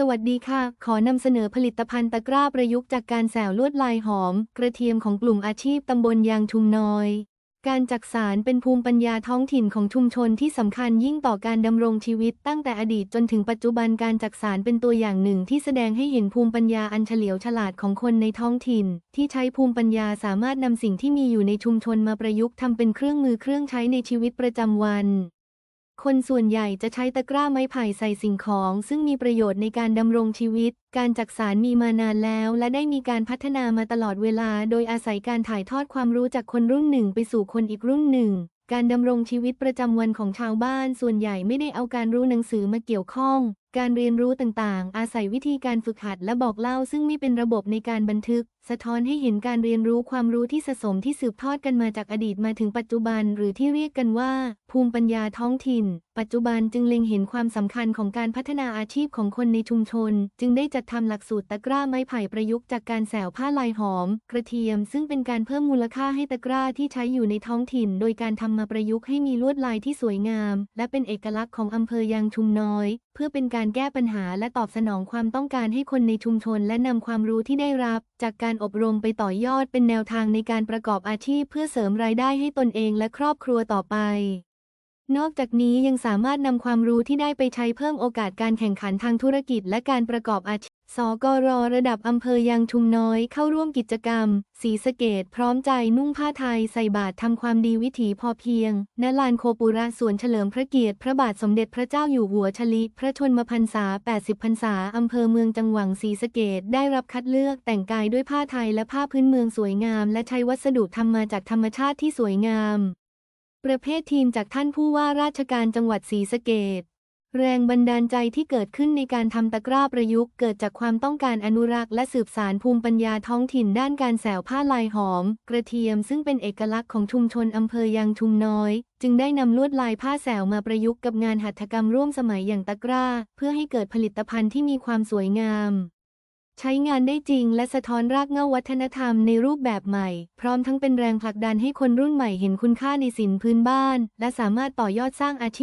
สวัสดีค่ะ ขอนำเสนอผลิตภัณฑ์ตะกร้าประยุกต์จากการแสวลวดลายหอม กระเทียมของกลุ่มอาชีพตำบลยางชุมน้อย การจักสารเป็นภูมิปัญญาท้องถิ่นของชุมชนที่สำคัญยิ่งต่อการดำรงชีวิตตั้งแต่อดีตจนถึงปัจจุบันการจักสารเป็นตัวอย่างหนึ่งที่แสดงให้เห็นภูมิปัญญาอันเฉลียวฉลาดของคนในท้องถิ่น ที่ใช้ภูมิปัญญาสามารถนำสิ่งที่มีอยู่ในชุมชนมาประยุกต์ทำเป็นเครื่องมือเครื่องใช้ในชีวิตประจำวัน คนส่วนใหญ่จะใช้ตะกร้าไม้ไผ่ใส่สิ่งของ ซึ่งมีประโยชน์ในการดำรงชีวิต การจักสารมีมานานแล้ว และได้มีการพัฒนามาตลอดเวลา โดยอาศัยการถ่ายทอดความรู้จากคนรุ่นหนึ่งไปสู่คนอีกรุ่นหนึ่ง การดำรงชีวิตประจำวันของชาวบ้าน ส่วนใหญ่ไม่ได้เอาการรู้หนังสือมาเกี่ยวข้องการเรียนรู้ต่างๆ อาศัยวิธีการฝึกหัดและบอกเล่า ซึ่งไม่เป็นระบบในการบันทึก สะท้อนให้เห็นการเรียนรู้ความรู้ที่สะสมที่สืบทอดกันมาจากอดีตมาถึงปัจจุบัน หรือที่เรียกกันว่า ภูมิปัญญาท้องถิ่น ปัจจุบันจึงเล็งเห็นความสำคัญของการพัฒนาอาชีพของคนในชุมชน จึงได้จัดทำหลักสูตรตะกร้าไม้ไผ่ประยุกต์จากการแสวผ้าลายหอม กระเทียม ซึ่งเป็นการเพิ่มมูลค่าให้ตะกร้าที่ใช้อยู่ในท้องถิ่น โดยการทำมาประยุกต์ให้มีลวดลายที่สวยงาม และเป็นเอกลักษณ์ของอำเภอยางชุมน้อย พื่อเป็นการแก้ปัญหาและตอบสนองความต้องการให้คนในชุมชน และนำความรู้ที่ได้รับ จากการอบรมไปต่อยอดเป็นแนวทางในการประกอบอาชีพ เพื่อเสริมรายได้ให้ตนเองและครอบครัวต่อไป นอกจากนี้ยังสามารถนำความรู้ที่ได้ไปใช้เพิ่มโอกาสการแข่งขันทางธุรกิจและการประกอบอาชีพ สกรระดับอำเภอยางชุมน้อยเข้าร่วมกิจกรรม สีสะเกตพร้อมใจนุ่งผ้าไทยใส่บาตรทำความดีวิถีพอเพียง ณ ลานโคปุระสวนเฉลิมพระเกียรติ พระบาทสมเด็จพระเจ้าอยู่หัวชลิ พระชนมพรรษา 80 พรรษาอำเภอเมืองจังหวัดศรีสะเกดได้รับคัดเลือกแต่งกายด้วยผ้าไทยและผ้าพื้นเมืองสวยงาม และใช้วัสดุทำมาจากธรรมชาติที่สวยงาม ประเภททีมจากท่านผู้ว่าราชการจังหวัดศรีสะเกด แรงบันดาลใจที่เกิดขึ้นในการทำตะกร้าประยุกต์เกิดจากความต้องการอนุรักษ์และสืบสารภูมิปัญญาท้องถิ่นด้านการแสวผ้าลายหอม กระเทียมซึ่งเป็นเอกลักษณ์ของชุมชนอำเภอยางชุมน้อย จึงได้นำลวดลายผ้าแสวมาประยุกต์กับงานหัตถกรรมร่วมสมัยอย่างตะกร้า เพื่อให้เกิดผลิตภัณฑ์ที่มีความสวยงามใช้งานได้จริงและสะท้อนรากเหง้าวัฒนธรรมในรูปแบบใหม่ พร้อมทั้งเป็นแรงผลักดันให้คนรุ่นใหม่เห็นคุณค่าในสินพื้นบ้าน และสามารถต่อยอดสร้างอาชีพ